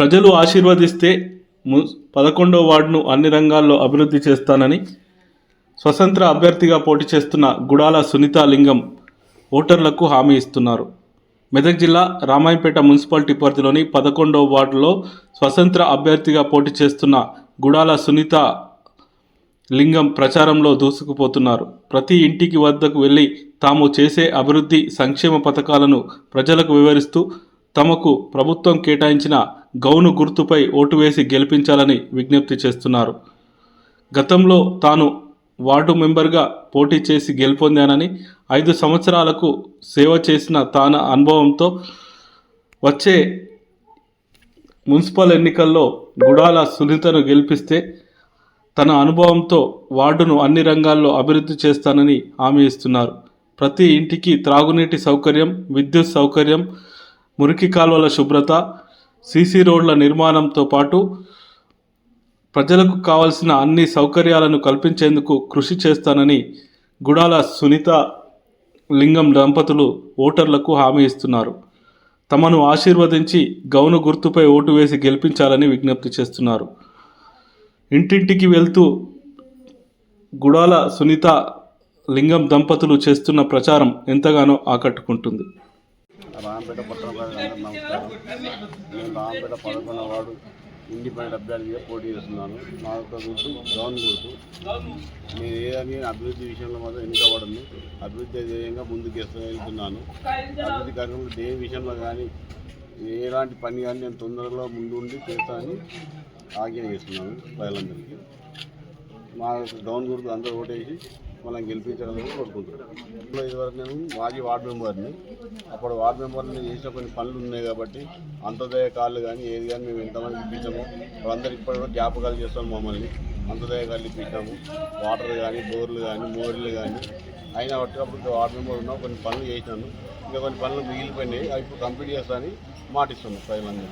ప్రజలు ఆశీర్వదిస్తే ము పదకొండో వార్డును అన్ని రంగాల్లో అభివృద్ధి చేస్తానని స్వతంత్ర అభ్యర్థిగా పోటీ చేస్తున్న గుడాల సునీత లింగం ఓటర్లకు హామీ ఇస్తున్నారు. మెదక్ జిల్లా రామాయంపేట మున్సిపాలిటీ పరిధిలోని పదకొండవ వార్డులో స్వతంత్ర అభ్యర్థిగా పోటీ చేస్తున్న గుడాల సునీత లింగం ప్రచారంలో దూసుకుపోతున్నారు. ప్రతి ఇంటికి వద్దకు వెళ్ళి తాము చేసే అభివృద్ధి సంక్షేమ పథకాలను ప్రజలకు వివరిస్తూ తమకు ప్రభుత్వం కేటాయించిన గౌను గుర్తుపై ఓటు వేసి గెలిపించాలని విజ్ఞప్తి చేస్తున్నారు. గతంలో తాను వార్డు మెంబర్గా పోటీ చేసి గెలుపొందానని ఐదు సంవత్సరాలకు సేవ చేసిన తాన అనుభవంతో వచ్చే మున్సిపల్ ఎన్నికల్లో గుడాల సునీతను గెలిపిస్తే తన అనుభవంతో వార్డును అన్ని రంగాల్లో అభివృద్ధి చేస్తానని హామీ ఇస్తున్నారు. ప్రతి ఇంటికి త్రాగునీటి సౌకర్యం విద్యుత్ సౌకర్యం మురికి కాలువల శుభ్రత సీసీ రోడ్ల నిర్మాణంతో పాటు ప్రజలకు కావలసిన అన్ని సౌకర్యాలను కల్పించేందుకు కృషి చేస్తానని గుడాల సునీత లింగం దంపతులు ఓటర్లకు హామీ ఇస్తున్నారు. తమను ఆశీర్వదించి గౌను గుర్తుపై ఓటు వేసి గెలిపించాలని విజ్ఞప్తి చేస్తున్నారు. ఇంటింటికి వెళ్తూ గుడాల సునీత లింగం దంపతులు చేస్తున్న ప్రచారం ఎంతగానో ఆకట్టుకుంటుంది. రాంపేట పట్టణ ప్రజలందరూ నమస్కారం. నేను రాంపేట పదకొండవ వాడు ఇండిపెండెంట్ అభ్యర్థిగా పోటీ చేస్తున్నాను. నా యొక్క గుర్తు డౌన్ గుర్తు నేను ఏదని అభివృద్ధి విషయంలో మాత్రం ఎన్నికబడను అభివృద్ధి ధ్యేయంగా ముందుకు వెళ్తున్నాను. అభివృద్ధి కార్యక్రమంలో దేని విషయంలో కానీ ఎలాంటి పని కానీ నేను తొందరలో ముందు ఉండి చేస్తానని ఆజ్ఞ చేస్తున్నాను ప్రజలందరికీ. మా డౌన్ గుర్తు అందరూ ఓటేసి మనం గెలిపించాలని కోరుకుంటున్నాను ఇప్పుడు ఇదివరకు నేను మాజీ వార్డు మెంబర్ని అప్పుడు వార్డు మెంబర్ని చేసిన కొన్ని పనులు ఉన్నాయి కాబట్టి అంత్యోదయ కాళ్ళు కానీ ఏది కానీ మేము ఎంతమంది ఇప్పించాము వాళ్ళందరూ ఇప్పటి జ్ఞాపకాలు చేస్తాం మమ్మల్ని. అంత్యోదయ కాళ్ళు ఇప్పించాము. వాటర్ కానీ బోర్లు కానీ మోర్లు కానీ. అయినా పట్టుకప్పుడు వార్డు మెంబర్ ఉన్నాం కొన్ని పనులు చేసినాను. ఇంకా కొన్ని పనులు మిగిలిపోయినాయి. అవి ఇప్పుడు కంప్లీట్ చేస్తానని మాటిస్తున్నాను ప్రజలందరూ